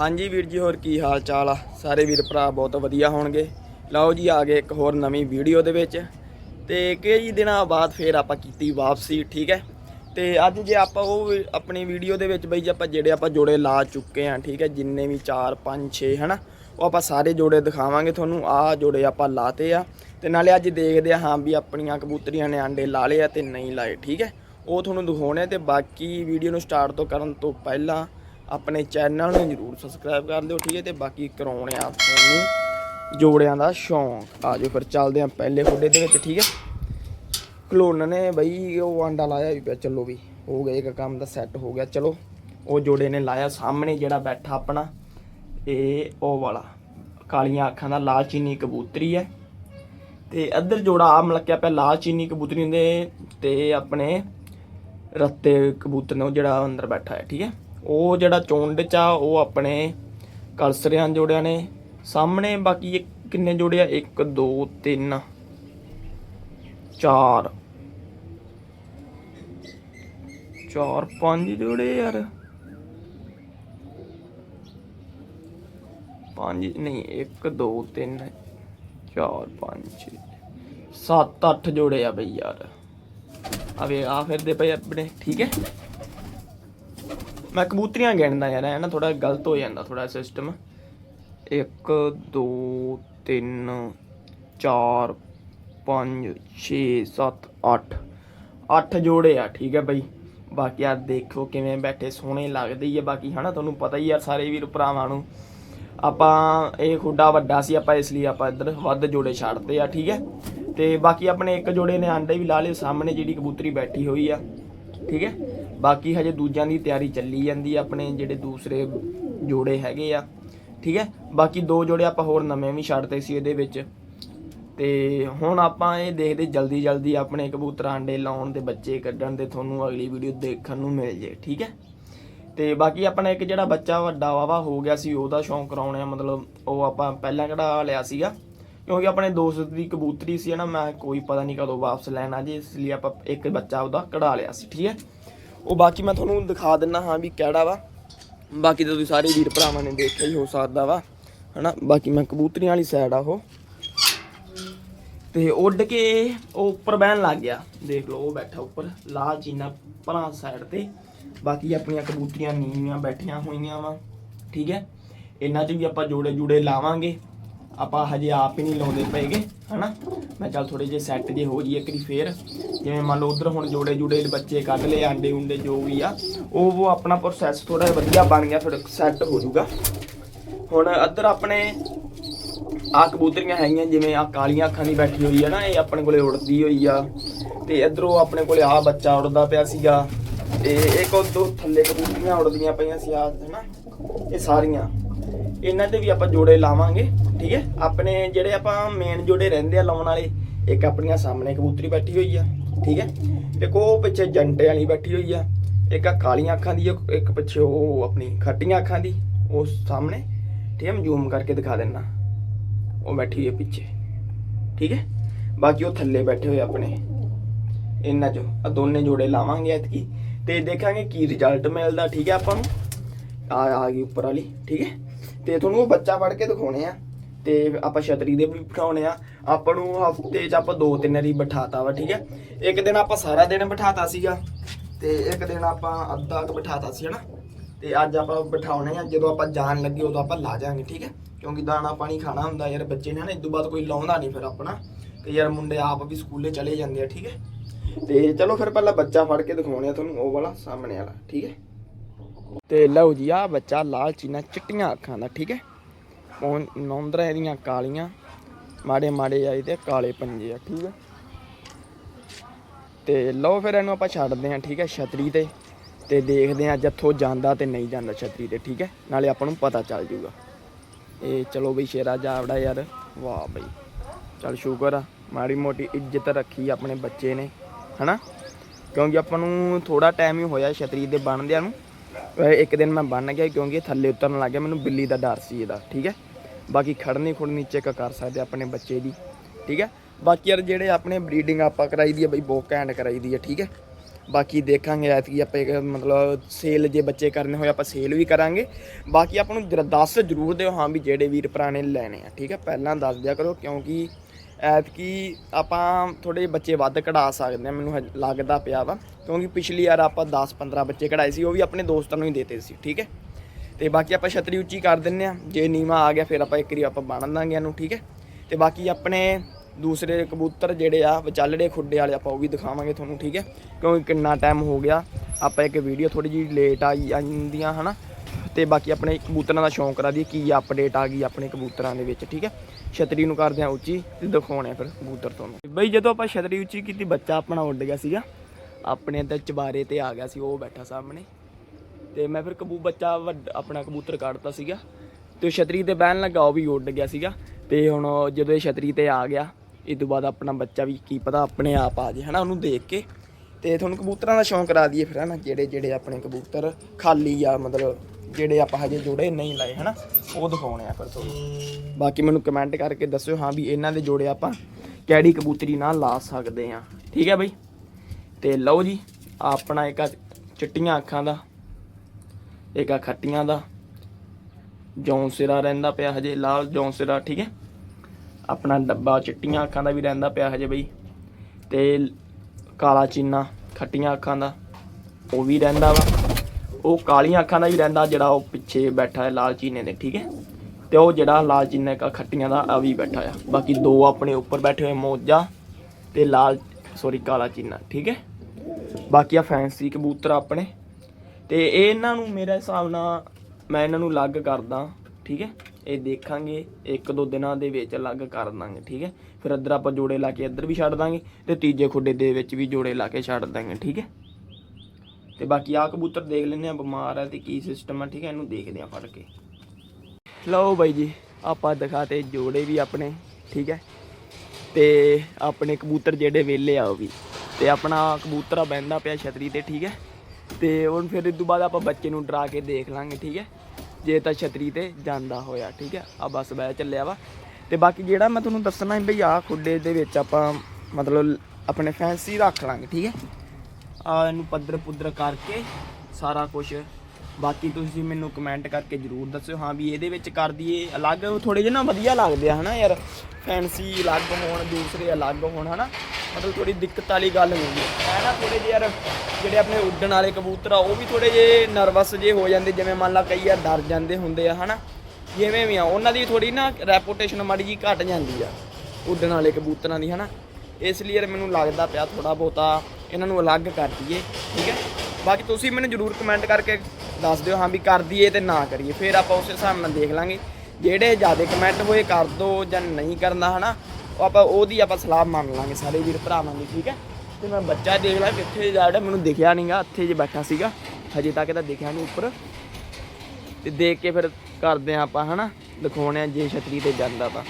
ਹਾਂਜੀ ਵੀਰ ਜੀ, ਹੋਰ ਕੀ ਹਾਲ ਚਾਲ ਆ? ਸਾਰੇ ਵੀਰ ਭਰਾ ਬਹੁਤ ਵਧੀਆ ਹੋਣਗੇ। ਲਓ ਜੀ, ਆ ਗਏ ਇੱਕ ਹੋਰ ਨਵੀਂ ਵੀਡੀਓ ਦੇ ਵਿੱਚ। ਤੇ ਕਈ ਦਿਨਾਂ ਬਾਅਦ ਫੇਰ ਆਪਾਂ ਕੀਤੀ ਵਾਪਸੀ, ਠੀਕ ਹੈ? ਤੇ ਅੱਜ ਜੇ ਆਪਾਂ ਉਹ ਵੀ- ਆਪਣੀ ਵੀਡੀਓ ਦੇ ਵਿੱਚ ਬਈ ਜੇ ਆਪਾਂ ਜਿਹੜੇ ਆਪਾਂ ਜੋੜੇ ਲਾ ਚੁੱਕੇ ਆ ਠੀਕ ਹੈ, ਜਿੰਨੇ ਵੀ 4 5 6 ਹਨਾ, ਉਹ ਆਪਾਂ ਸਾਰੇ ਜੋੜੇ ਦਿਖਾਵਾਂਗੇ ਤੁਹਾਨੂੰ। ਆਹ ਜੋੜੇ ਆਪਾਂ ਲਾਤੇ ਆ। ਤੇ ਨਾਲੇ ਅੱਜ ਦੇਖਦੇ ਆ, ਹਾਂ ਵੀ ਆਪਣੀਆਂ ਕਬੂਤਰੀਆਂ ਨੇ ਆਂਡੇ ਲਾ ਲਏ ਆ ਤੇ ਨਹੀਂ ਲਾਏ, ਠੀਕ ਹੈ? ਉਹ ਤੁਹਾਨੂੰ ਦਿਖਾਉਣੇ ਤੇ ਬਾਕੀ ਵੀਡੀਓ ਨੂੰ ਸਟਾਰਟ ਤੋਂ ਕਰਨ ਤੋਂ ਪਹਿਲਾਂ ਆਪਣੇ ਚੈਨਲ ਨੂੰ ਜਰੂਰ ਸਬਸਕ੍ਰਾਈਬ ਕਰ ਲਿਓ, ਠੀਕ ਹੈ, ਤੇ ਬਾਕੀ ਕਰਾਉਣੇ ਆ ਤੁਹਾਨੂੰ ਜੋੜਿਆਂ ਦਾ ਸ਼ੌਂਕ। ਆ ਜਾਓ ਫਿਰ, ਚੱਲਦੇ ਆ ਪਹਿਲੇ ਖੁੱਡੇ ਦੇ ਵਿੱਚ, ਠੀਕ ਹੈ। ਕਲੋਨ ਨੇ ਬਈ ਉਹ ਆਂਡਾ ਲਾਇਆ ਵੀ ਪਿਆ, ਚਲੋ ਵੀ, ਹੋ ਗਿਆ ਇੱਕ ਕੰਮ ਦਾ ਸੈੱਟ ਹੋ ਗਿਆ, ਚਲੋ। ਉਹ ਜੋੜੇ ਨੇ ਲਾਇਆ ਸਾਹਮਣੇ ਜਿਹੜਾ ਬੈਠਾ ਆਪਣਾ, ਇਹ ਉਹ ਵਾਲਾ। ਕਾਲੀਆਂ ਅੱਖਾਂ ਦਾ ਲਾਲ ਚੀਨੀ ਕਬੂਤਰੀ ਹੈ। ਤੇ ਇੱਧਰ ਜੋੜਾ ਆ ਮਲਕਿਆ ਪਿਆ ਲਾਲ ਚੀਨੀ ਕਬੂਤਰੀ ਦੇ ਤੇ ਆਪਣੇ ਰੱਤੇ ਕਬੂਤਰ ਨੇ ਉਹ ਜਿਹੜਾ ਅੰਦਰ ਬੈਠਾ ਹੈ, ਠੀਕ ਹੈ। ਉਹ ਜਿਹੜਾ ਚੋਂਡ ਚ ਆ, ਉਹ ਆਪਣੇ ਕਲਸਰਿਆਂ ਜੋੜਿਆਂ ਨੇ। ਸਾਹਮਣੇ ਬਾਕੀ ਇਹ ਕਿੰਨੇ ਜੋੜੇ ਆ? 1 2 3 4 ਚਾਰ, ਪੰਜ ਜੋੜੇ ਯਾਰ। ਪੰਜ, ਨਹੀਂ 1 2 3 4 5 7 8 ਜੋੜੇ ਆ ਬਈ ਯਾਰ। ਆਵੇ ਆ ਫਿਰਦੇ ਪਏ ਆਪਣੇ, ਠੀਕ ਹੈ? ਮੈਂ ਕਬੂਤਰੀਆਂ ਗਿਣਦਾ ਯਾਰ ਹੈ ਨਾ ਥੋੜਾ ਗਲਤ ਹੋ ਜਾਂਦਾ ਥੋੜਾ ਸਿਸਟਮ 1 2 3 4 5 6 7 8 8 ਜੋੜੇ ਆ, ਠੀਕ ਹੈ ਬਾਈ। ਬਾਕੀ ਆ ਦੇਖੋ ਕਿਵੇਂ ਬੈਠੇ, ਸੋਹਣੇ ਲੱਗਦੇ ਹੀ ਆ। ਬਾਕੀ ਹਨਾ, ਤੁਹਾਨੂੰ ਪਤਾ ਹੀ ਆ ਸਾਰੇ ਵੀਰ ਭਰਾਵਾਂ ਨੂੰ। ਆਪਾਂ ਇਹ ਖੁੱਡਾ ਵੱਡਾ ਸੀ, ਆਪਾਂ ਇਸ ਲਈ ਆਪਾਂ ਇੱਧਰ ਵੱਧ ਜੋੜੇ ਛੱਡਦੇ ਆ, ਠੀਕ ਹੈ। ਤੇ ਬਾਕੀ ਆਪਣੇ ਇੱਕ ਜੋੜੇ ਨੇ ਆਂਡੇ ਵੀ ਲਾ ਲਏ ਸਾਹਮਣੇ ਜਿਹੜੀ ਕਬੂਤਰੀ ਬੈਠੀ ਹੋਈ ਆ, ਠੀਕ ਹੈ। ਬਾਕੀ ਹਜੇ ਦੂਜਿਆਂ ਦੀ ਤਿਆਰੀ ਚੱਲੀ ਜਾਂਦੀ ਆ, ਆਪਣੇ ਜਿਹੜੇ ਦੂਸਰੇ ਜੋੜੇ ਹੈਗੇ ਆ। ਠੀਕ ਹੈ? ਬਾਕੀ ਦੋ ਜੋੜੇ ਆਪਾਂ ਹੋਰ ਨਵੇਂ ਵੀ ਛੱਡਦੇ ਸੀ ਇਹਦੇ ਵਿੱਚ। ਤੇ ਹੁਣ ਆਪਾਂ ਇਹ ਦੇਖਦੇ ਜਲਦੀ ਜਲਦੀ ਆਪਣੇ ਕਬੂਤਰ ਆਂਡੇ ਲਾਉਣ ਤੇ ਬੱਚੇ ਕੱਢਣ ਤੇ ਤੁਹਾਨੂੰ ਅਗਲੀ ਵੀਡੀਓ ਦੇਖਣ ਨੂੰ ਮਿਲ ਜੇ। ਠੀਕ ਹੈ? ਤੇ ਬਾਕੀ ਆਪਣਾ ਇੱਕ ਜਿਹੜਾ ਬੱਚਾ ਵੱਡਾ ਵਾਵਾ ਹੋ ਗਿਆ ਸੀ, ਉਹਦਾ ਸ਼ੌਂਕ ਕਰਾਉਣਾ ਮਤਲਬ ਉਹ ਆਪਾਂ ਪਹਿਲਾਂ ਕਿਹੜਾ ਲਿਆ ਸੀਗਾ? ਕਿਉਂਕਿ ਆਪਣੇ ਦੋਸਤ ਦੀ ਕਬੂਤਰੀ ਸੀ ਨਾ, ਮੈਂ ਕੋਈ ਪਤਾ ਨਹੀਂ ਕਦੋਂ ਵਾਪਸ ਲੈਣਾ ਜੇ, ਇਸ ਲਈ ਆਪਾਂ ਇੱਕ ਬੱਚਾ ਉਹਦਾ ਕਢਾ ਲਿਆ ਸੀ। ਠੀਕ ਹੈ? ਉਹ ਬਾਕੀ ਮੈਂ ਤੁਹਾਨੂੰ ਦਿਖਾ ਦਿੰਨਾ ਹਾਂ ਵੀ ਕਿਹੜਾ ਵਾ। ਬਾਕੀ ਤਾਂ ਤੁਸੀਂ ਸਾਰੇ ਵੀਰ ਭਰਾਵਾਂ ਨੇ ਦੇਖਿਆ ਹੀ ਹੋ ਸਕਦਾ ਵਾ, ਹਨਾ? ਬਾਕੀ ਮੈਂ ਕਬੂਤਰੀਆਂ ਵਾਲੀ ਸਾਈਡ ਆ ਉਹ। ਤੇ ਉੱਡ ਕੇ ਉਹ ਉੱਪਰ ਬਹਿਣ ਲੱਗ ਗਿਆ। ਦੇਖ ਲਓ, ਉਹ ਬੈਠਾ ਉੱਪਰ, ਲਾਲ ਚੀਨਾ ਭਰਾ ਸਾਈਡ ਤੇ। ਬਾਕੀ ਆਪਣੀਆਂ ਕਬੂਤਰੀਆਂ ਨੀਵੀਆਂ ਬੈਠੀਆਂ ਹੋਈਆਂ ਵਾ, ਠੀਕ ਹੈ? ਇਹਨਾਂ 'ਚ ਵੀ ਆਪਾਂ ਜੋੜੇ ਜੂੜੇ ਲਾਵਾਂਗੇ। ਆਪਾਂ ਹਜੇ ਆਪ ਹੀ ਨਹੀਂ ਲਾਉਂਦੇ ਪਏਗੇ, ਹਨਾ? ਮੈਂ ਚੱਲ ਥੋੜੇ ਜਿਹੇ ਸੈੱਟ ਜੇ ਹੋ ਜੀ ਇੱਕ ਵਾਰੀ ਫੇਰ। ਜਿਵੇਂ ਮੰਨ ਲਓ ਉਧਰ ਹੁਣ ਜੋੜੇ ਜੂੜੇ ਬੱਚੇ ਕੱਢ ਲਏ, ਆਂਡੇ ਉਂਡੇ ਜੋ ਵੀ ਆ, ਉਹ ਉਹ ਆਪਣਾ ਪ੍ਰੋਸੈਸ ਥੋੜਾ ਵਧੀਆ ਬਣ ਗਿਆ ਫਿਰ ਸੈੱਟ ਹੋ ਜਾਊਗਾ। ਹੁਣ ਇੱਧਰ ਆਪਣੇ ਆ ਕਬੂਤਰੀਆਂ ਹੈਗੀਆਂ, ਜਿਵੇਂ ਆ ਕਾਲੀਆਂ ਅੱਖਾਂ ਦੀ ਬੈਠੀ ਹੋਈ ਆ ਨਾ, ਇਹ ਆਪਣੇ ਕੋਲੇ ਉੜਦੀ ਹੋਈ ਆ। ਤੇ ਇਧਰੋਂ ਆਪਣੇ ਕੋਲੇ ਆ ਬੱਚਾ ਉੜਦਾ ਪਿਆ ਸੀਗਾ। ਤੇ ਇੱਕ ਉਹ ਦੋ ਥੱਲੇ ਕਬੂਤਰੀਆਂ ਉੜਦੀਆਂ ਪਈਆਂ ਸੀ ਆ ਹਨਾ? ਇਹ ਸਾਰੀਆਂ। ਇਹਨਾਂ ਤੇ ਵੀ ਆਪਾਂ ਜੋੜੇ ਲਾਵਾਂਗੇ, ਠੀਕ ਹੈ? ਆਪਣੇ ਜਿਹੜੇ ਆਪਾਂ ਮੇਨ ਜੋੜੇ ਰਹਿੰਦੇ ਆ ਲਾਉਣ ਵਾਲੇ, ਇੱਕ ਆਪਣੀਆਂ ਸਾਹਮਣੇ ਕਬੂਤਰੀ ਬੈਠੀ ਹੋਈ ਆ, ਠੀਕ ਹੈ? ਇੱਕ ਉਹ ਪਿੱਛੇ ਜੰਟੇ ਵਾਲੀ ਬੈਠੀ ਹੋਈ ਆ, ਇੱਕ ਆ ਕਾਲੀਆਂ ਅੱਖਾਂ ਦੀ, ਇੱਕ ਪਿੱਛੇ ਉਹ ਆਪਣੀ ਖੱਟੀਆਂ ਅੱਖਾਂ ਦੀ, ਉਹ ਸਾਹਮਣੇ, ਠੀਕ ਹੈ? ਮੈਂ ਜ਼ੂਮ ਕਰਕੇ ਦਿਖਾ ਦਿੰਦਾ। ਉਹ ਬੈਠੀ ਹੋਈ ਹੈ ਪਿੱਛੇ, ਠੀਕ ਹੈ? ਬਾਕੀ ਉਹ ਥੱਲੇ ਬੈਠੇ ਹੋਏ ਆਪਣੇ। ਇਹਨਾਂ ਚੋਂ ਆ ਦੋਨੇ ਜੋੜੇ ਲਾਵਾਂਗੇ ਐਤਕੀ। ਤੇ ਦੇਖਾਂਗੇ ਕੀ ਰਿਜ਼ਲਟ ਮਿਲਦਾ, ਠੀਕ ਹੈ ਆਪਾਂ ਨੂੰ? ਆ ਆ ਗਈ ਉੱਪਰ ਵਾਲੀ, ਠੀਕ ਹੈ? ਤੇ ਤੁਹਾਨੂੰ ਉਹ ਬੱਚਾ ਫੜ ਕੇ ਦਿਖਾਉਣੇ ਆ। ਤੇ ਆਪਾਂ ਛਤਰੀ ਦੇ ਵੀ ਬਿਠਾਉਣੇ ਆ। ਆਪਾਂ ਨੂੰ ਹਫ਼ਤੇ 'ਚ ਆਪਾਂ ਦੋ ਤਿੰਨ ਵਾਰੀ ਬਿਠਾਤਾ ਵਾ, ਠੀਕ ਹੈ ਇੱਕ ਦਿਨ ਆਪਾਂ ਸਾਰਾ ਦਿਨ ਬਿਠਾਤਾ ਸੀਗਾ। ਤੇ ਇੱਕ ਦਿਨ ਆਪਾਂ ਅੱਧਾ ਕੁ ਬਿਠਾਤਾ ਸੀ, ਹਨਾ? ਤੇ ਅੱਜ ਆਪਾਂ ਬਿਠਾਉਣੇ ਆ। ਜਦੋਂ ਆਪਾਂ ਜਾਣ ਲੱਗੇ, ਉਦੋਂ ਆਪਾਂ ਲਾ ਜਾਾਂਗੇ, ਠੀਕ ਹੈ ਕਿਉਂਕਿ ਦਾਣਾ ਪਾਣੀ ਖਾਣਾ ਹੁੰਦਾ ਯਾਰ ਬੱਚੇ ਨੇ ਨਾ ਤੋਂ ਬਾਅਦ ਕੋਈ ਲਾਉਂਦਾ ਨਹੀਂ ਫਿਰ ਆਪਣਾ। ਤੇ ਯਾਰ ਮੁੰਡੇ ਆਪ ਵੀ ਸਕੂਲੇ ਚਲੇ ਜਾਂਦੇ ਆ, ਠੀਕ ਹੈ ਤੇ ਚਲੋ ਫਿਰ ਪਹਿਲਾਂ ਬੱਚਾ ਫੜ ਕੇ ਦਿਖਾਉਣੇ ਆ ਤੁਹਾਨੂੰ, ਉਹ ਵਾਲਾ ਸਾਹਮਣੇ ਵਾਲਾ, ਠੀਕ ਹੈ ਤੇ ਲਓ ਜੀ ਆ ਬੱਚਾ ਲਾਲ ਚੀਨਾ ਚਿੱਟੀਆਂ ਅੱਖਾਂ ਦਾ, ਠੀਕ ਹੈ? ਪੌਂ ਨੌਂਦਰਾ ਇਹਦੀਆਂ ਕਾਲੀਆਂ, ਮਾੜੇ ਮਾੜੇ ਆਈ ਤੇ ਕਾਲੇ ਪੰਜੇ ਆ, ਠੀਕ ਹੈ? ਤੇ ਲਓ ਫਿਰ ਇਹਨੂੰ ਆਪਾਂ ਛੱਡਦੇ ਹਾਂ, ਠੀਕ ਹੈ, ਛਤਰੀ ਤੇ। ਤੇ ਦੇਖਦੇ ਹਾਂ ਜਿੱਥੋਂ ਜਾਂਦਾ ਤੇ ਨਹੀਂ ਜਾਂਦਾ ਛਤਰੀ ਤੇ, ਠੀਕ ਹੈ? ਨਾਲੇ ਆਪਾਂ ਨੂੰ ਪਤਾ ਚੱਲ ਜੂਗਾ। ਇਹ ਚਲੋ ਬਈ ਸ਼ੇਰਾ ਜਾਵੜਾ ਯਾਰ, ਵਾਹ ਬਈ। ਚਲ ਸ਼ੁਕਰ ਆ, ਮਾੜੀ ਮੋਟੀ ਇੱਜ਼ਤ ਰੱਖੀ ਆਪਣੇ ਬੱਚੇ ਨੇ, ਹਨਾ? ਕਿਉਂਕਿ ਆਪਾਂ ਨੂੰ ਥੋੜਾ ਟਾਈਮ ਹੀ ਹੋਇਆ ਛਤਰੀ ਦੇ ਬਣਦਿਆਂ ਨੂੰ। ਇੱਕ ਦਿਨ ਮੈਂ ਬਣ ਗਿਆ ਕਿਉਂਕਿ ਇਹ ਥੱਲੇ ਉਤਰਨ ਲੱਗ ਗਿਆ। ਮੈਨੂੰ ਬਿੱਲੀ ਦਾ ਡਰ ਸੀ ਇਹਦਾ, ਠੀਕ ਹੈ? ਬਾਕੀ ਖੜਨੀ ਖੁੜਨੀ ਚੈੱਕ ਕਰ ਸਕਦੇ ਆਪਣੇ ਬੱਚੇ ਦੀ, ਠੀਕ ਹੈ? ਬਾਕੀ ਯਾਰ ਜਿਹੜੇ ਆਪਣੇ ਬਰੀਡਿੰਗ ਆਪਾਂ ਕਰਾਈ ਦੀ ਹੈ ਬਈ, ਬਹੁਤ ਘੈਂਟ ਕਰਾਈ ਦੀ ਹੈ ਠੀਕ ਹੈ? ਬਾਕੀ ਦੇਖਾਂਗੇ ਐਤਕੀ ਆਪਾਂ ਇੱਕ ਮਤਲਬ ਸੇਲ ਜੇ ਬੱਚੇ ਕਰਨੇ ਹੋਏ ਆਪਾਂ ਸੇਲ ਵੀ ਕਰਾਂਗੇ। ਬਾਕੀ ਆਪਾਂ ਨੂੰ ਦੱਸ ਜ਼ਰੂਰ ਦਿਓ ਹਾਂ ਵੀ ਜਿਹੜੇ ਵੀਰ ਪੁਰਾਣੇ ਲੈਣੇ ਆ, ਠੀਕ ਹੈ? ਪਹਿਲਾਂ ਦੱਸ ਦਿਆ ਕਰੋ ਕਿਉਂਕਿ ਐਤਕੀ ਆਪਾਂ ਥੋੜੇ ਬੱਚੇ ਵੱਧ ਕਢਾ ਸਕਦੇ ਆ ਮੈਨੂੰ ਹਜ- ਲੱਗਦਾ ਪਿਆ ਵਾ, ਕਿਉਂਕਿ ਪਿਛਲੀ ਵਾਰ ਆਪਾਂ 10 15 ਬੱਚੇ ਕਢਾਏ ਸੀ, ਉਹ ਵੀ ਆਪਣੇ ਦੋਸਤਾਂ ਨੂੰ ਹੀ ਦੇਤੇ ਸੀ, ਠੀਕ ਹੈ? ਤੇ ਬਾਕੀ ਆਪਾਂ ਛਤਰੀ ਉੱਚੀ ਕਰ ਦਿੰਨੇ ਆ ਜੇ ਨੀਵਾ ਆ ਗਿਆ ਫਿਰ ਆਪਾਂ ਇੱਕ ਰੀ ਆਪਾਂ ਬਣ ਦਾਂਗੇ ਇਹਨੂੰ, ਠੀਕ ਹੈ? ਤੇ ਬਾਕੀ ਆਪਣੇ ਦੂਸਰੇ ਕਬੂਤਰ ਜਿਹੜੇ ਆ, ਵਿਚਾਲੜੇ ਖੁੱਡੇ ਵਾਲੇ ਆਪਾਂ ਉਹ ਵੀ ਦਿਖਾਵਾਂਗੇ ਤੁਹਾਨੂੰ, ਠੀਕ ਹੈ? ਕਿਉਂਕਿ ਕਿੰਨਾ ਟਾਈਮ ਹੋ ਗਿਆ, ਆਪਾਂ ਇੱਕ ਵੀਡੀਓ ਥੋੜੀ ਜਿਹੀ ਲੇਟ ਆਈ ਜਾਂਦੀਆਂ ਹਨਾ? ਤੇ ਬਾਕੀ ਆਪਣੇ ਕਬੂਤਰਾਂ ਦਾ ਸ਼ੌਂਕ ਕਰਾ ਦੀ ਕੀ ਅਪਡੇਟ ਆ ਗਈ ਆਪਣੇ ਕਬੂਤਰਾਂ ਦੇ ਵਿੱਚ, ਠੀਕ ਹੈ? ਛਤਰੀ ਨੂੰ ਕਰਦੇ ਆ ਉੱਚੀ ਤੇ ਦਿਖਾਉਣੇ ਆ ਫਿਰ ਕਬੂਤਰ ਤੁਹਾਨੂੰ। ਬਈ ਜਦੋਂ ਆਪਾਂ ਛਤਰੀ ਉੱਚੀ ਕੀਤੀ, ਬੱਚਾ ਆਪਣਾ ਉੱਡ ਗਿਆ ਸੀਗਾ। ਆਪਣੇ ਤੇ ਚਬਾਰੇ ਤੇ ਆ ਗਿਆ ਸੀ, ਉਹ ਬੈਠਾ ਸਾਹਮਣੇ। ਤੇ ਮੈਂ ਫਿਰ ਕਬੂ, ਬੱਚਾ ਵੱਡ- ਆਪਣਾ ਕਬੂਤਰ ਕੱਢਤਾ ਸੀਗਾ। ਤੇ ਉਹ ਛਤਰੀ ਤੇ ਬਹਿਣ ਲੱਗਾ, ਉਹ ਵੀ ਉੱਡ ਗਿਆ ਸੀਗਾ। ਤੇ ਹੁਣ ਜਦੋਂ ਇਹ ਛਤਰੀ ਤੇ ਆ ਗਿਆ, ਇਹ ਤੋਂ ਬਾਅਦ ਆਪਣਾ ਬੱਚਾ ਵੀ ਕੀ ਪਤਾ ਆਪਣੇ ਆਪ ਆ ਜੇ, ਹਨਾ, ਉਹਨੂੰ ਦੇਖ ਕੇ। ਤੇ ਤੁਹਾਨੂੰ ਕਬੂਤਰਾਂ ਦਾ ਸ਼ੌਂਕ ਕਰਾ ਦਈਏ ਫਿਰ, ਹਨਾ ਜਿਹੜੇ ਜਿਹੜੇ ਆਪਣੇ ਕਬੂਤਰ ਖਾਲੀ ਆ, ਮਤਲਬ ਜਿਹੜੇ ਆਪਾਂ ਹਜੇ ਜੋੜੇ ਨਹੀਂ ਲਾਏ, ਹਨਾ, ਉਹ ਦਿਖਾਉਣੇ ਆ ਫਿਰ ਤੁਹਾਨੂੰ। ਬਾਕੀ ਮੈਨੂੰ ਕਮੈਂਟ ਕਰਕੇ ਦੱਸਿਓ, ਹਾਂ ਵੀ ਇਹਨਾਂ ਦੇ ਜੋੜੇ ਆਪਾਂ ਕਿਹੜੀ ਕਬੂਤਰੀ ਨਾਲ ਲਾ ਸਕਦੇ ਆ ਠੀਕ ਹੈ ਬਈ? ਤੇ ਲਓ ਜੀ, ਆਪਣਾ ਇੱਕ ਚਿੱਟੀਆਂ ਅੱਖਾਂ ਦਾ, ਇੱਕ ਆ ਖੱਟੀਆਂ ਦਾ, ਜੌਂ ਸਿਰਾ ਰਹਿੰਦਾ ਪਿਆ ਹਜੇ, ਲਾਲ ਜੌਂ ਸਿਰਾ, ਠੀਕ ਹੈ? ਆਪਣਾ ਡੱਬਾ ਚਿੱਟੀਆਂ ਅੱਖਾਂ ਦਾ ਵੀ ਰਹਿੰਦਾ ਪਿਆ ਹਜੇ ਬਈ। ਤੇ ਕਾਲਾ ਚੀਨਾ ਖੱਟੀਆਂ ਅੱਖਾਂ ਦਾ, ਉਹ ਵੀ ਰਹਿੰਦਾ ਵਾ। ਉਹ ਕਾਲੀਆਂ ਅੱਖਾਂ ਦਾ ਹੀ ਰਹਿੰਦਾ ਜਿਹੜਾ ਉਹ ਪਿੱਛੇ ਬੈਠਾ ਹੈ ਲਾਲ ਚੀਨੇ ਦੇ, ਠੀਕ ਹੈ? ਤੇ ਉਹ ਜਿਹੜਾ ਲਾਲ ਚੀਨੇ ਦਾ ਖੱਟੀਆਂ ਦਾ ਆ ਵੀ ਬੈਠਾ ਆ। ਬਾਕੀ ਦੋ ਆਪਣੇ ਉੱਪਰ ਬੈਠੇ ਹੋਏ ਮੋਜਾ ਤੇ ਲਾਲ ਸੌਰੀ ਕਾਲਾ ਚੀਨਾ, ਠੀਕ ਹੈ? ਬਾਕੀ ਆ ਫੈਂਸੀ ਕਬੂਤਰ ਆਪਣੇ। ਤੇ ਇਹ ਇਹਨਾਂ ਨੂੰ ਮੇਰੇ ਹਿਸਾਬ ਨਾਲ ਮੈਂ ਇਹਨਾਂ ਨੂੰ ਅਲੱਗ ਕਰਦਾ, ਠੀਕ ਹੈ? ਇਹ ਦੇਖਾਂਗੇ, ਇੱਕ ਦੋ ਦਿਨਾਂ ਦੇ ਵਿੱਚ ਅਲੱਗ ਕਰ ਦਾਂਗੇ, ਠੀਕ ਹੈ? ਫਿਰ ਇੱਧਰ ਆਪਾਂ ਜੋੜੇ ਲਾ ਕੇ ਇੱਧਰ ਵੀ ਛੱਡ ਦਾਂਗੇ ਤੇ ਤੀਜੇ ਖੁੱਡੇ ਦੇ ਵਿੱਚ ਵੀ ਜੋੜੇ ਲਾ ਕੇ ਛੱਡ ਦਾਂਗੇ, ਠੀਕ ਹੈ? ਤੇ ਬਾਕੀ ਆ ਕਬੂਤਰ ਦੇਖ ਲੈਂਦੇ ਆ ਬਿਮਾਰ ਆ ਤੇ ਕੀ ਸਿਸਟਮ ਆ, ਠੀਕ ਹੈ, ਇਹਨੂੰ ਦੇਖਦੇ ਆ ਫੜ ਕੇ। ਲਓ ਬਾਈ ਜੀ, ਆਪਾਂ ਦਿਖਾਤੇ ਜੋੜੇ ਵੀ ਆਪਣੇ, ਠੀਕ ਹੈ। ਤੇ ਆਪਣੇ ਕਬੂਤਰ ਜਿਹੜੇ ਵਿਹਲੇ ਆ ਉਹ ਵੀ। ਤੇ ਆਪਣਾ ਕਬੂਤਰਾ ਬੈੰਦਾ ਪਿਆ ਛਤਰੀ ਤੇ, ਠੀਕ ਹੈ। ਤੇ ਹੁਣ ਫਿਰ ਇਸ ਤੋਂ ਬਾਅਦ ਆਪਾਂ ਬੱਚੇ ਨੂੰ ਡਰਾ ਕੇ ਦੇਖ ਲਾਂਗੇ, ਠੀਕ ਹੈ। ਜੇ ਤਾਂ ਛਤਰੀ ਤੇ ਜਾਂਦਾ ਹੋਇਆ, ਠੀਕ ਹੈ। ਆ ਬਸ ਬੈ ਚੱਲਿਆ ਵਾ। ਤੇ ਬਾਕੀ ਜਿਹੜਾ ਮੈਂ ਤੁਹਾਨੂੰ ਦੱਸਣਾ ਹੈ ਬਈ ਆ ਖੁੱਡੇ ਦੇ ਵਿੱਚ ਆਪਾਂ ਮਤਲਬ ਆਪਣੇ ਫੈਂਸੀ ਰੱਖ ਲਾਂਗੇ, ਠੀਕ ਹੈ। ਆ ਇਹਨੂੰ ਪੱਧਰ ਪੁੱਧਰ ਕਰਕੇ ਸਾਰਾ ਕੁਝ ਬਾਕੀ ਤੁਸੀਂ ਮੈਨੂੰ ਕਮੈਂਟ ਕਰਕੇ ਜਰੂਰ ਦੱਸਿਓ, ਹਾਂ ਵੀ ਇਹਦੇ ਵਿੱਚ ਕਰ ਦਈਏ ਅਲੱਗ ਥੋੜੇ ਜਿਹੇ ਨਾ ਵਧੀਆ ਲੱਗਦੇ ਆ, ਹਨਾ ਯਾਰ। ਫੈਂਸੀ ਅਲੱਗ ਹੋਣ, ਦੂਸਰੇ ਅਲੱਗ ਹੋਣ, ਹਨਾ। ਮਤਲਬ ਥੋੜੀ ਦਿੱਕਤ ਵਾਲੀ ਗੱਲ ਹੁੰਦੀ ਹੈ ਨਾ ਥੋੜੇ ਜਿਹੇ ਯਾਰ, ਜਿਹੜੇ ਆਪਣੇ ਉੱਡਣ ਵਾਲੇ ਕਬੂਤਰ ਆ, ਉਹ ਵੀ ਥੋੜੇ ਜਿਹੇ ਨਰਵਸ ਜੇ ਹੋ ਜਾਂਦੇ, ਜਿਵੇਂ ਮੰਨ ਲਾ ਕਈ ਯਾਰ ਡਰ ਜਾਂਦੇ ਹੁੰਦੇ ਆ, ਹਨਾ। ਜਿਵੇਂ ਵੀ ਆ, ਉਹਨਾਂ ਦੀ ਥੋੜੀ ਨਾ ਰੈਪੂਟੇਸ਼ਨ ਮਾੜੀ ਜੀ ਘਟ ਜਾਂਦੀ ਆ, ਉੱਡਣ ਵਾਲੇ ਕਬੂਤਰਾਂ ਦੀ, ਹਨਾ। ਇਸ ਲਈ ਯਾਰ ਮੈਨੂੰ ਲੱਗਦਾ ਪਿਆ ਥੋੜਾ ਬਹੁਤਾ ਇਹਨਾਂ ਨੂੰ ਅਲੱਗ ਕਰ ਦਈਏ, ਠੀਕ ਹੈ? ਬਾਕੀ ਤੁਸੀਂ ਮੈਨੂੰ ਜਰੂਰ ਕਮੈਂਟ ਕਰਕੇ ਦੱਸ ਦਿਓ ਹਾਂ ਵੀ ਕਰ ਦਈਏ ਤੇ ਨਾ ਕਰੀਏ, ਫਿਰ ਆਪਾਂ ਉਸੇ ਹਿਸਾਬ ਨਾਲ ਦੇਖ ਲਾਂਗੇ। ਜਿਹੜੇ ਜ਼ਿਆਦਾ ਕਮੈਂਟ ਹੋਏ ਕਰ ਦੋ ਜਾਂ ਨਹੀਂ ਕਰਨਾ ਹਨਾ? ਉਹ ਆਪਾਂ ਉਹਦੀ ਆਪਾਂ ਸਲਾਹ ਮੰਨ ਲਾਂਗੇ ਸਾਰੇ ਵੀਰ ਭਰਾਵਾਂ ਦੀ, ਠੀਕ ਹੈ? ਤੇ ਮੈਂ ਬੱਚਾ ਦੇਖ ਲਾਂ ਕਿੱਥੇ ਜਾ ਰਿਹਾ, ਮੈਨੂੰ ਦਿਖਿਆ ਨਹੀਂਗਾ ਇੱਥੇ ਜੇ ਬੈਠਾ ਸੀਗਾ, ਹਜੇ ਤੱਕ ਤਾਂ ਦਿਖਿਆ ਨਹੀਂ ਉੱਪਰ। ਤੇ ਦੇਖ ਕੇ ਫਿਰ ਕਰਦੇ ਆ ਆਪਾਂ, ਹਨਾ? ਦਿਖਾਉਣੇ ਆ ਜੇ ਛਤਰੀ ਤੇ ਜਾਂਦਾ ਤਾਂ।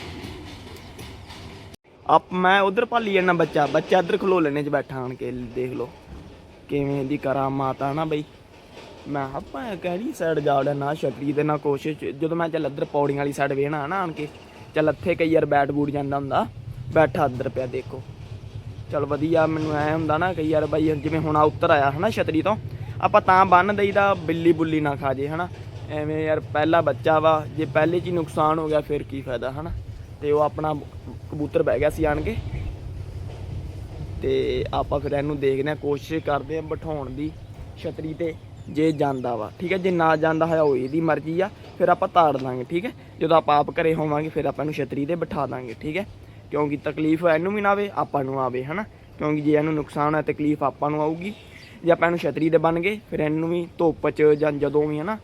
ਆਪ ਮੈਂ ਉਧਰ ਭਾਲੀ ਜਾਣਾ ਬੱਚਾ ਬੱਚਾ ਇੱਧਰ ਖਲੋ ਲੈਣੇ ਚ ਬੈਠਾ ਆਣ ਕੇ, ਦੇਖ ਲਓ। ਕਿਵੇਂ ਦੀ ਕਰਾਮਾਤ ਆ ਨਾ ਬਈ। ਮੈਂ ਆਪਾਂ ਕਿਹੜੀ ਸਾਈਡ ਜਾ ਵੜਿਆ, ਨਾ ਛਤਰੀ ਤੇ ਨਾ ਕੋਸ਼ਿਸ਼ ਜਦੋਂ ਮੈਂ ਚੱਲ ਇੱਧਰ ਪੌੜੀਆਂ ਵਾਲੀ ਸਾਈਡ ਵੇਣਾ ਨਾ ਆਣ ਕੇ, ਚੱਲ ਇੱਥੇ ਕਈ ਵਾਰ ਬੈਟ ਬੂਟ ਜਾਂਦਾ ਹੁੰਦਾ। ਬੈਠਾ ਇੱਧਰ ਪਿਆ, ਦੇਖੋ। ਚਲ ਵਧੀਆ, ਮੈਨੂੰ ਐ ਹੁੰਦਾ ਨਾ ਕਈ ਵਾਰ ਬਾਈ, ਜਿਵੇਂ ਹੁਣ ਆ ਉੱਤਰ ਆਇਆ ਹਨਾ ਛਤਰੀ ਤੋਂ, ਆਪਾਂ ਤਾਂ ਬੰਨ ਦਈਦਾ, ਬਿੱਲੀ ਬੁੱਲੀ ਨਾ ਖਾ ਜੇ ਹਨਾ। ਐਵੇਂ ਯਾਰ, ਪਹਿਲਾ ਬੱਚਾ ਵਾ, ਜੇ ਪਹਿਲੇ 'ਚ ਹੀ ਨੁਕਸਾਨ ਹੋ ਗਿਆ, ਫਿਰ ਕੀ ਫਾਇਦਾ ਹਨਾ। ਤੇ ਉਹ ਆਪਣਾ ਕਬੂਤਰ ਬਹਿ ਗਿਆ ਸੀ ਆਣ ਕੇ। ਤੇ ਆਪਾਂ ਫਿਰ ਇਹਨੂੰ ਦੇਖਦੇ ਆ ਕੋਸ਼ਿਸ਼ ਕਰਦੇ ਆ ਬਿਠਾਉਣ ਦੀ ਛਤਰੀ ਤੇ, ਜੇ ਜਾਂਦਾ ਵਾ। ਠੀਕ ਹੈ, ਜੇ ਨਾ ਜਾਂਦਾ ਹੋਇਆ ਉਹ ਇਹਦੀ ਮਰਜ਼ੀ ਆ, ਫਿਰ ਆਪਾਂ ਤਾੜ ਦਾਂਗੇ ਠੀਕ ਹੈ। ਜਦੋਂ ਆਪਾਂ ਆਪ ਘਰੇ ਹੋਵਾਂਗੇ, ਫਿਰ ਆਪਾਂ ਇਹਨੂੰ ਛਤਰੀ ਤੇ ਬਿਠਾ ਦਾਂਗੇ, ਠੀਕ ਹੈ। ਕਿਉਂਕਿ ਤਕਲੀਫ ਇਹਨੂੰ ਵੀ ਨਾ ਆਵੇ, ਆਪਾਂ ਨੂੰ ਆਵੇ, ਹਨਾ। ਕਿਉਂਕਿ ਜੇ ਇਹਨੂੰ ਨੁਕਸਾਨ ਹੈ ਤਕਲੀਫ ਆਪਾਂ ਨੂੰ ਆਊਗੀ। ਜੇ ਆਪਾਂ ਇਹਨੂੰ ਛਤਰੀ ਤੇ ਬਣ ਗਏ, ਫਿਰ ਇਹਨੂੰ ਵੀ ਧੁੱਪ 'ਚ ਜਾਂ ਜਦੋਂ ਵੀ, ਹਨਾ,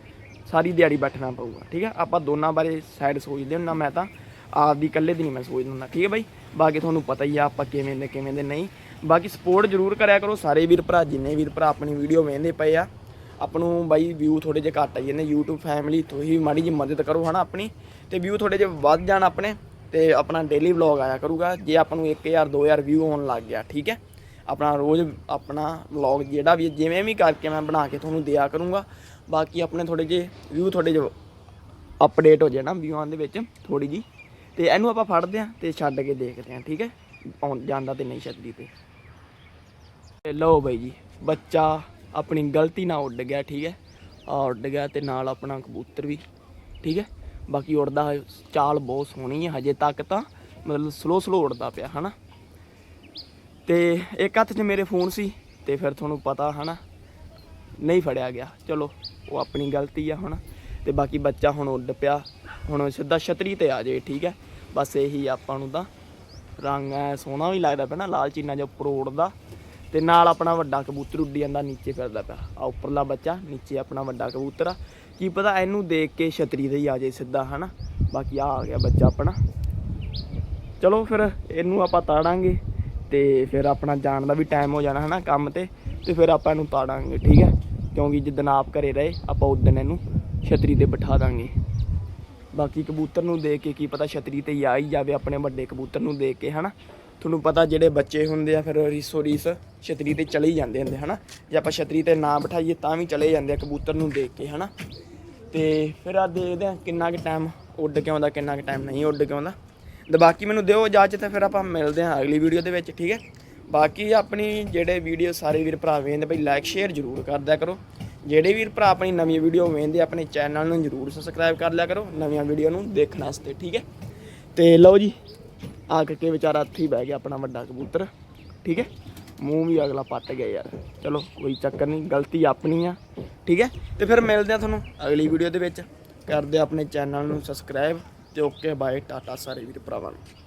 ਸਾਰੀ ਦਿਹਾੜੀ ਬੈਠਣਾ ਪਊਗਾ, ਠੀਕ ਹੈ। ਆਪਾਂ ਦੋਨਾਂ ਬਾਰੇ ਸਾਈਡ ਸੋਚਦੇ ਹੁੰਨਾ ਮੈਂ ਤਾਂ। ਆਪ ਦੀ ਇਕੱਲੇ ਦੀ ਨਹੀਂ ਮੈਂ ਸੋਚਦਾ ਹੁੰਦਾ। ਠੀਕ ਹੈ ਬਾਈ? ਬਾਕੀ ਤੁਹਾਨੂੰ ਪਤਾ ਹੀ ਆ ਆਪਾਂ ਕਿਵੇਂ ਦੇ ਕਿਵੇਂ ਦੇ ਨਹੀਂ। ਬਾਕੀ ਸਪੋਰਟ ਜ਼ਰੂਰ ਕਰਿਆ ਕਰੋ। ਸਾਰੇ ਵੀਰ ਭਰਾ, ਜਿੰਨੇ ਵੀਰ ਭਰਾ ਆਪਣੀ ਵੀਡੀਓ ਵੇਖਦੇ ਪਏ ਆ ਆਪਾਂ ਨੂੰ ਬਾਈ ਵਿਊ ਥੋੜੇ ਜਿਹਾ ਘੱਟ ਆਈ ਜਾਂਦੇ। YouTube ਫੈਮਿਲੀ ਤੁਸੀਂ ਮਾੜੀ ਜੀ ਮਦਦ ਕਰੋ, ਹਨਾ ਆਪਣੀ? ਤੇ ਵਿਊ ਥੋੜੇ ਜਿਹਾ ਵੱਧ ਜਾਣ ਆਪਣੇ। ਤੇ ਆਪਣਾ ਡੇਲੀ ਵਲੌਗ ਆਇਆ ਕਰੂਗਾ। ਜੇ ਆਪਾਂ ਨੂੰ 1000 2000 ਵਿਊ ਆਉਣ ਲੱਗ ਗਿਆ, ਠੀਕ ਹੈ? ਆਪਣਾ ਰੋਜ਼ ਆਪਣਾ ਵਲੌਗ ਜਿਹੜਾ ਵੀ ਜਿਵੇਂ ਵੀ ਕਰਕੇ ਮੈਂ ਬਣਾ ਕੇ ਤੁਹਾਨੂੰ ਦਿਆ ਕਰੂੰਗਾ। ਬਾਕੀ ਆਪਣੇ ਥੋੜੇ ਜਿਹੇ ਵਿਊ ਥੋੜੇ ਜਿਹੇ ਅਪਡੇਟ ਹੋ ਜਾਣਾ ਵਿਊਆਂ ਦੇ ਵਿੱਚ ਥੋੜੀ ਜੀ ਤੇ ਇਹਨੂੰ ਆਪਾਂ ਫੜਦੇ ਆਂ ਤੇ ਛੱਡ ਕੇ ਦੇਖਦੇ ਆਂ ਠੀਕ ਹੈ? ਆਉਣ ਜਾਂਦਾ ਤੇ ਨਹੀਂ ਛੱਡਦੀ ਤੇ। ਤੇ ਲਓ ਬਾਈ ਜੀ, ਬੱਚਾ ਆਪਣੀ ਗਲਤੀ ਨਾਲ ਉੱਡ ਗਿਆ, ਠੀਕ ਹੈ? ਆ ਉੱਡ ਗਿਆ ਤੇ ਨਾਲ ਆਪਣਾ ਕਬੂਤਰ ਵੀ, ਠੀਕ ਹੈ? ਬਾਕੀ ਉੱਡਦਾ ਚਾਲ ਬਹੁਤ ਸੋਹਣੀ ਹੈ, ਹਜੇ ਤੱਕ ਤਾਂ ਮਤਲਬ ਸਲੋ ਸਲੋ ਉੱਡਦਾ ਪਿਆ, ਹਨਾ? ਤੇ ਇੱਕ ਹੱਥ 'ਚ ਮੇਰੇ ਫੋਨ ਸੀ ਤੇ ਫਿਰ ਤੁਹਾਨੂੰ ਪਤਾ, ਹਨਾ? ਨਹੀਂ ਫੜਿਆ ਗਿਆ। ਚਲੋ, ਉਹ ਆਪਣੀ ਗਲਤੀ ਆ ਹੁਣ ਤੇ ਬਾਕੀ ਬੱਚਾ ਹੁਣ ਉੱਡ ਪਿਆ, ਹੁਣ ਸਿੱਧਾ ਛਤਰੀ ਤੇ ਆ ਜਾਏ, ਠੀਕ ਹੈ? ਬਸ ਇਹੀ ਆਪਾਂ ਨੂੰ ਤਾਂ। ਰੰਗ ਐ ਸੋਹਣਾ ਵੀ ਲੱਗਦਾ ਪਿਆ ਨਾ, ਲਾਲ ਚੀਨਾ ਜਿਹਾ ਉੱਪਰ ਉੱਡਦਾ ਤੇ ਨਾਲ ਆਪਣਾ ਵੱਡਾ ਕਬੂਤਰ ਉੱਡੀ ਜਾਂਦਾ, ਨੀਚੇ ਫਿਰਦਾ ਪਿਆ। ਆ ਉੱਪਰਲਾ ਬੱਚਾ, ਨੀਚੇ ਆਪਣਾ ਵੱਡਾ ਕਬੂਤਰ ਆ। ਕੀ ਪਤਾ ਇਹਨੂੰ ਦੇਖ ਕੇ ਛਤਰੀ ਤੇ ਹੀ ਆ ਜਾਏ ਸਿੱਧਾ, ਹਨਾ? ਬਾਕੀ ਆ ਆ ਗਿਆ ਬੱਚਾ ਆਪਣਾ। ਚਲੋ ਫਿਰ ਇਹਨੂੰ ਆਪਾਂ ਤਾੜਾਂਗੇ ਤੇ ਫਿਰ ਆਪਣਾ ਜਾਣ ਦਾ ਵੀ ਟਾਈਮ ਹੋ ਜਾਣਾ, ਹਨਾ, ਕੰਮ ਤੇ। ਤੇ ਫਿਰ ਆਪਾਂ ਇਹਨੂੰ ਤਾੜਾਂਗੇ, ਠੀਕ ਹੈ? ਕਿਉਂਕਿ ਜਿੱਦਣ ਆਪ ਘਰੇ ਰਹੇ, ਆਪਾਂ ਉਦਣ ਇਹਨੂੰ ਛਤਰੀ ਤੇ ਬਿਠਾ ਦਾਂਗੇ। ਬਾਕੀ ਕਬੂਤਰ ਨੂੰ ਦੇਖ ਕੇ ਕੀ ਪਤਾ ਛਤਰੀ ਤੇ ਆ ਹੀ ਜਾਵੇ ਆਪਣੇ ਵੱਡੇ ਕਬੂਤਰ ਨੂੰ ਦੇਖ ਕੇ, ਹਨਾ? ਤੁਹਾਨੂੰ ਪਤਾ ਜਿਹੜੇ ਬੱਚੇ ਹੁੰਦੇ ਆ ਫਿਰ ਰੀਸੋ ਰੀਸ ਛਤਰੀ ਤੇ ਚਲੇ ਹੀ ਜਾਂਦੇ ਹੁੰਦੇ, ਹਨਾ? ਜੇ ਆਪਾਂ ਛਤਰੀ ਤੇ ਨਾ ਬਿਠਾਈਏ ਤਾਂ ਵੀ ਚਲੇ ਜਾਂਦੇ ਆ ਕਬੂਤਰ ਨੂੰ ਦੇਖ ਕੇ, ਹਨਾ? ਤੇ ਫਿਰ ਆ ਦੇਖਦੇ ਆ ਕਿੰਨਾ ਕੁ ਟਾਈਮ ਉੱਡ ਕੇ ਆਉਂਦਾ, ਕਿੰਨਾ ਕੁ ਟਾਈਮ ਨਹੀਂ ਉੱਡ ਕੇ ਆਉਂਦਾ। ਤੇ ਬਾਕੀ ਮੈਨੂੰ ਦਿਓ ਇਜਾਜ਼ਤ ਤੇ ਫਿਰ ਆਪਾਂ ਮਿਲਦੇ ਹਾਂ ਅਗਲੀ ਵੀਡੀਓ ਦੇ ਵਿੱਚ, ਠੀਕ ਹੈ? ਬਾਕੀ ਆਪਣੀ ਜਿਹੜੇ ਵੀਡੀਓ ਸਾਰੇ ਵੀਰ ਭਰਾ ਵੇਖਦੇ ਬਈ ਲਾਈਕ ਸ਼ੇਅਰ ਜ਼ਰੂਰ ਕਰ ਕਰੋ। ਜਿਹੜੇ ਵੀਰ ਭਰਾ ਆਪਣੀ ਨਵੀਂ ਵੀਡੀਓ ਵੇਖਦੇ ਆਪਣੇ ਚੈਨਲ ਨੂੰ ਜ਼ਰੂਰ ਸਬਸਕ੍ਰਾਈਬ ਕਰ ਲਿਆ ਕਰੋ। ਨਵੀਆਂ ਵੀਡੀਓ ਨੂੰ ਦੇਖਣ ਵਾਸਤੇ, ਠੀਕ ਹੈ? ਤੇ ਲਓ ਜੀ, ਆ ਕੇ ਵਿਚਾਰਾ ਇੱਥੇ ਹੀ ਬਹਿ ਗਿਆ, ਆਪਣਾ ਵੱਡਾ ਕਬੂਤਰ, ਠੀਕ ਹੈ? ਮੂੰਹ ਵੀ ਅਗਲਾ ਪੱਟ ਗਿਆ ਯਾਰ। ਚਲੋ, ਕੋਈ ਚੱਕਰ ਨਹੀਂ, ਗਲਤੀ ਆਪਣੀ ਆ, ਠੀਕ ਹੈ? ਤੇ ਫਿਰ ਮਿਲਦੇ ਆ ਤੁਹਾਨੂੰ ਅਗਲੀ ਵੀਡੀਓ ਦੇ ਵਿੱਚ। ਕਰਦੇ ਆਪਣੇ ਚੈਨਲ ਨੂੰ ਸਬਸਕ੍ਰਾਈਬ ਤੇ ਓਕੇ ਬਾਏ ਟਾਟਾ ਸਾਰੇ ਵੀਰ ਭਰਾਵਾਂ ਨੂੰ।